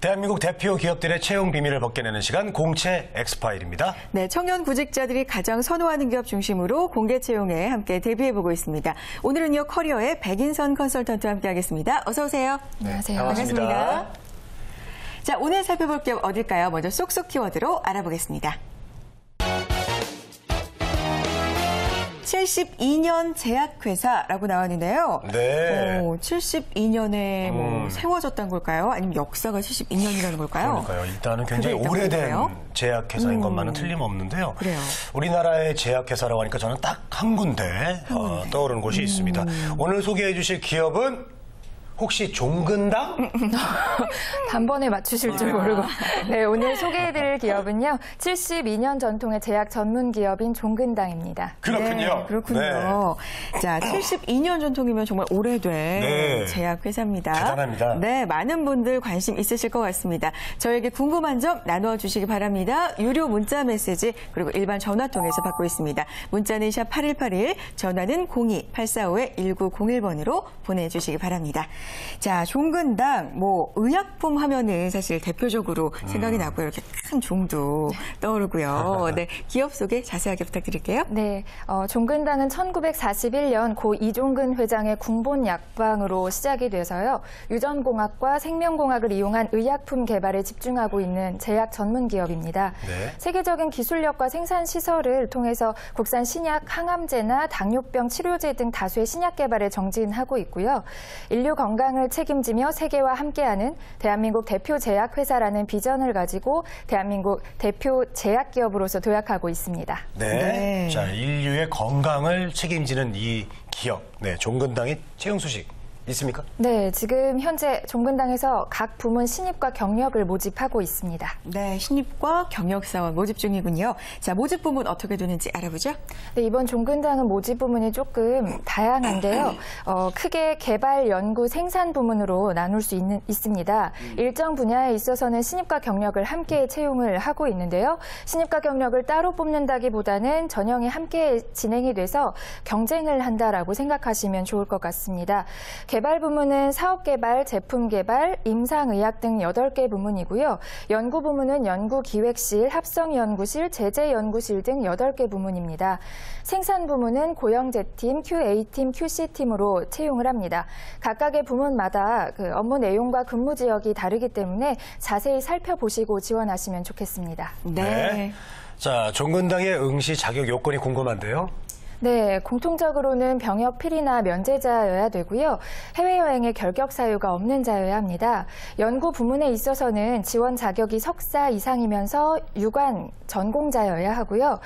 대한민국 대표 기업들의 채용 비밀을 벗겨내는 시간 공채 엑스파일입니다. 네, 청년 구직자들이 가장 선호하는 기업 중심으로 공개 채용에 함께 대비해 보고 있습니다. 오늘은요, 커리어의 백인선 컨설턴트와 함께하겠습니다. 어서 오세요. 안녕하세요. 반갑습니다. 자, 오늘 살펴볼 기업 어딜까요? 먼저 쏙쏙 키워드로 알아보겠습니다. 72년 제약회사라고 나왔는데요. 네. 오, 72년에 뭐 세워졌던 걸까요? 아니면 역사가 72년이라는 걸까요? 그러니까요. 일단은 굉장히 그게 있다고 오래된. 제약회사인 것만은 틀림없는데요. 그래요. 우리나라의 제약회사라고 하니까 저는 딱 한 군데 어, 떠오르는 곳이 있습니다. 음. 오늘 소개해 주실 기업은 혹시 종근당? 단번에 맞추실 줄 모르고. 네, 오늘 소개해드릴 기업은요. 72년 전통의 제약 전문 기업인 종근당입니다. 그렇군요. 네, 그렇군요. 자, 72년 전통이면 정말 오래된 네. 제약 회사입니다. 대단합니다. 네, 많은 분들 관심 있으실 것 같습니다. 저에게 궁금한 점 나누어 주시기 바랍니다. 유료 문자 메시지 그리고 일반 전화 통해서 받고 있습니다. 문자는 샵 8181, 전화는 02-845-1901번으로 보내주시기 바랍니다. 자, 종근당, 뭐, 의약품 하면은 사실 대표적으로 생각이 나고요. 이렇게 큰 종도 떠오르고요. 네, 기업 소개 자세하게 부탁드릴게요. 네, 어, 종근당은 1941년 고 이종근 회장의 군본 약방으로 시작이 돼서요. 유전공학과 생명공학을 이용한 의약품 개발에 집중하고 있는 제약 전문 기업입니다. 네. 세계적인 기술력과 생산 시설을 통해서 국산 신약, 항암제나 당뇨병 치료제 등 다수의 신약 개발에 정진하고 있고요. 인류 건강 을 책임지며 세계와 함께하는 대한민국 대표 제약 회사라는 비전을 가지고 대한민국 대표 제약 기업으로서 도약하고 있습니다. 네. 네. 자, 인류의 건강을 책임지는 이 기업. 네, 종근당의 채용 소식 있습니까? 네, 지금 현재 종근당에서 각 부문 신입과 경력을 모집하고 있습니다. 네, 신입과 경력사원 모집 중이군요. 자, 모집 부문 어떻게 되는지 알아보죠. 네, 이번 종근당은 모집 부문이 조금 다양한데요. 어, 크게 개발, 연구, 생산 부문으로 나눌 수 있는, 있습니다. 일정 분야에 있어서는 신입과 경력을 함께 채용을 하고 있는데요. 신입과 경력을 따로 뽑는다기보다는 전형이 함께 진행이 돼서 경쟁을 한다라고 생각하시면 좋을 것 같습니다. 개발 부문은 사업 개발, 제품 개발, 임상 의학 등 8개 부문이고요. 연구 부문은 연구 기획실, 합성 연구실, 제재 연구실 등 8개 부문입니다. 생산 부문은 고영제팀, QA팀, QC팀으로 채용을 합니다. 각각의 부문마다 그 업무 내용과 근무 지역이 다르기 때문에 자세히 살펴보시고 지원하시면 좋겠습니다. 네. 자, 종근당의 응시 자격 요건이 궁금한데요. 네, 공통적으로는 병역 필이나 면제자여야 되고요. 해외여행의 결격 사유가 없는 자여야 합니다. 연구 부문에 있어서는 지원 자격이 석사 이상이면서 유관 전공자여야 하고요.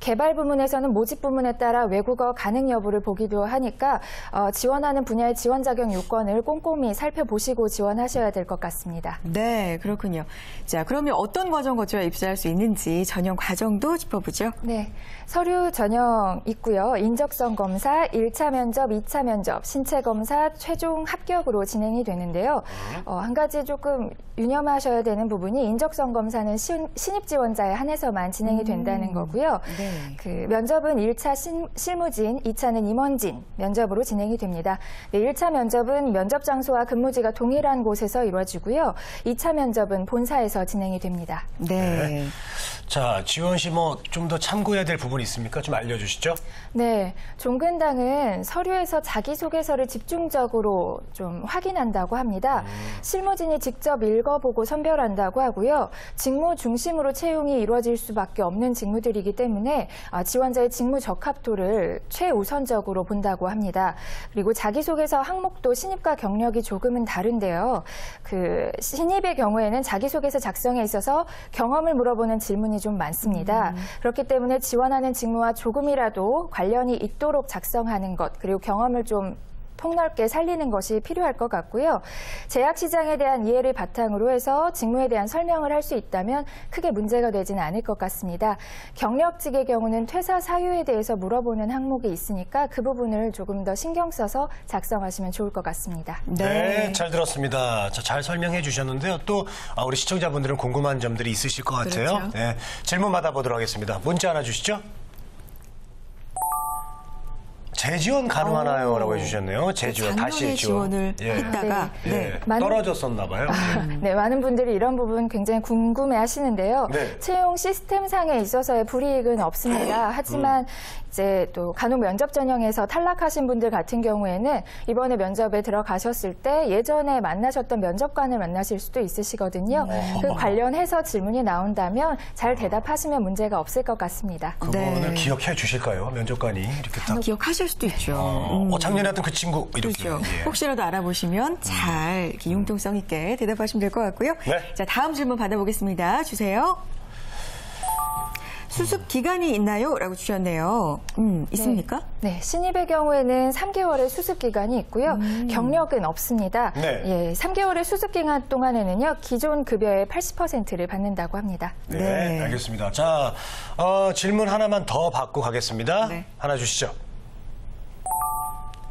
개발 부문에서는 모집 부문에 따라 외국어 가능 여부를 보기도 하니까 어, 지원하는 분야의 지원 자격 요건을 꼼꼼히 살펴보시고 지원하셔야 될 것 같습니다. 네, 그렇군요. 자, 그러면 어떤 과정 거쳐야 입사할 수 있는지 전형 과정도 짚어보죠. 네, 서류 전형 있고요. 인적성 검사, 1차 면접, 2차 면접, 신체 검사, 최종 합격으로 진행이 되는데요. 어, 한 가지 조금 유념하셔야 되는 부분이 인적성 검사는 신, 신입 지원자에 한해서만 진행이 된다는 거고요. 네. 그 면접은 1차 신- 실무진, 2차는 임원진 면접으로 진행이 됩니다. 네, 1차 면접은 면접 장소와 근무지가 동일한 곳에서 이루어지고요. 2차 면접은 본사에서 진행이 됩니다. 네. 자, 지원 시뭐좀 더 참고해야 될 부분이 있습니까? 좀 알려주시죠. 네, 종근당은 서류에서 자기소개서를 집중적으로 좀 확인한다고 합니다. 실무진이 직접 읽어보고 선별한다고 하고요. 직무 중심으로 채용이 이루어질 수밖에 없는 직무들이기 때문에 아, 지원자의 직무 적합도를 최우선적으로 본다고 합니다. 그리고 자기소개서 항목도 신입과 경력이 조금은 다른데요. 그 신입의 경우에는 자기소개서 작성에 있어서 경험을 물어보는 질문이 좀 많습니다. 그렇기 때문에 지원하는 직무와 조금이라도 관련이 있도록 작성하는 것, 그리고 경험을 좀 폭넓게 살리는 것이 필요할 것 같고요. 제약 시장에 대한 이해를 바탕으로 해서 직무에 대한 설명을 할 수 있다면 크게 문제가 되지는 않을 것 같습니다. 경력직의 경우는 퇴사 사유에 대해서 물어보는 항목이 있으니까 그 부분을 조금 더 신경 써서 작성하시면 좋을 것 같습니다. 네, 잘 들었습니다. 자, 잘 설명해 주셨는데요. 또 아, 우리 시청자분들은 궁금한 점들이 있으실 것 같아요. 그렇죠. 질문 질문 받아보도록 하겠습니다. 문자 하나 주시죠. 재지원 가능하나요?라고 해주셨네요. 재지원 작년에 다시 지원. 지원 을 예. 했다가 예. 네. 많은- 떨어졌었나 봐요. 네, 많은 분들이 이런 부분 굉장히 궁금해 하시는데요. 네. 채용 시스템상에 있어서의 불이익은 없습니다. 하지만 이제 또 간혹 면접 전형에서 탈락하신 분들 같은 경우에는 이번에 면접에 들어가셨을 때 예전에 만나셨던 면접관을 만나실 수도 있으시거든요. 그 관련해서 질문이 나온다면 잘 대답하시면 문제가 없을 것 같습니다. 그거는 네. 기억해 주실까요? 면접관이 이렇게 딱. 기억하실 수도 있죠. 어, 음. 어, 작년에 했던 그 친구 이렇게. 그렇죠. 예. 혹시라도 알아보시면 잘 이렇게 융통성 있게 대답하시면 될 것 같고요. 네. 자, 다음 질문 받아보겠습니다. 주세요. 수습 기간이 있나요? 라고 주셨네요. 음, 있습니까? 네, 신입의 경우에는 3개월의 수습 기간이 있고요. 경력은 없습니다. 네. 예, 3개월의 수습 기간 동안에는요, 기존 급여의 80%를 받는다고 합니다. 네, 네. 알겠습니다. 자, 어, 질문 하나만 더 받고 가겠습니다. 네. 하나 주시죠.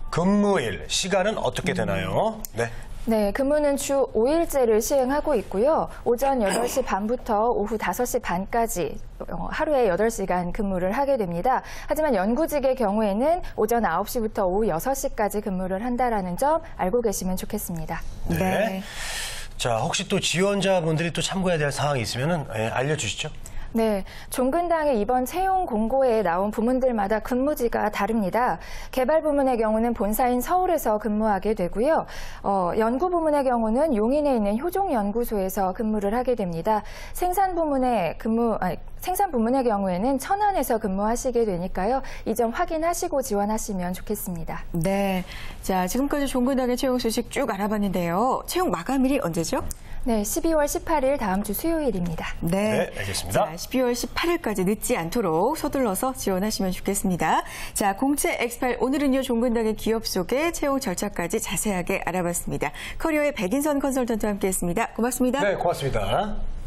근무일, 시간은 어떻게 되나요? 네. 네, 근무는 주 5일제를 시행하고 있고요. 오전 8시 반부터 오후 5시 반까지 어, 하루에 8시간 근무를 하게 됩니다. 하지만 연구직의 경우에는 오전 9시부터 오후 6시까지 근무를 한다라는 점 알고 계시면 좋겠습니다. 네. 네. 자, 혹시 또 지원자분들이 또 참고해야 될 사항이 있으면 예, 알려주시죠. 네, 종근당의 이번 채용 공고에 나온 부문들마다 근무지가 다릅니다. 개발 부문의 경우는 본사인 서울에서 근무하게 되고요. 어, 연구 부문의 경우는 용인에 있는 효종연구소에서 근무를 하게 됩니다. 생산 부문의 근무, 아니, 생산 부문의 경우에는 천안에서 근무하시게 되니까요. 이 점 확인하시고 지원하시면 좋겠습니다. 네. 자, 지금까지 종근당의 채용 소식 쭉 알아봤는데요. 채용 마감일이 언제죠? 네, 12월 18일 다음 주 수요일입니다. 네, 알겠습니다. 자, 12월 18일까지 늦지 않도록 서둘러서 지원하시면 좋겠습니다. 자, 공채 엑스팔 오늘은요 종근당의 기업 속의 채용 절차까지 자세하게 알아봤습니다. 커리어의 백인선 컨설턴트와 함께했습니다. 고맙습니다. 네, 고맙습니다.